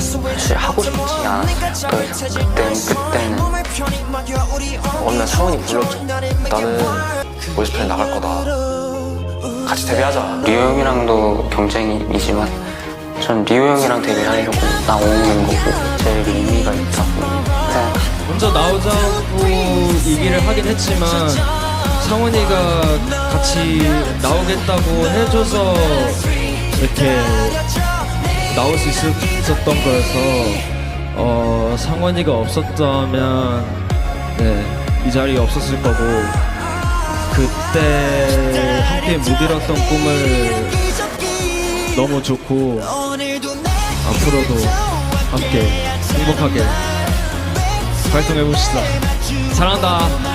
사실 하고 싶지 않았어요. 그때는 그때는 어느 날 상원이 불렀죠. 나는 모니스편에 나갈 거다. 같이 데뷔하자. 리오 형이랑도 경쟁이지만 전 리오 형이랑 데뷔하려고 나오는 거고 제일 의미가 있다고 생각합니다. 먼저 나오자고 얘기를 하긴 했지만 상원이가 같이 나오겠다고 해줘서 이렇게 나올 수 있었던 거여서 어, 상원이가 없었다면 네, 이 자리에 없었을 거고 그때 함께 못 이뤘던 꿈을 너무 좋고 앞으로도 함께 행복하게 활동해 봅시다. 사랑한다.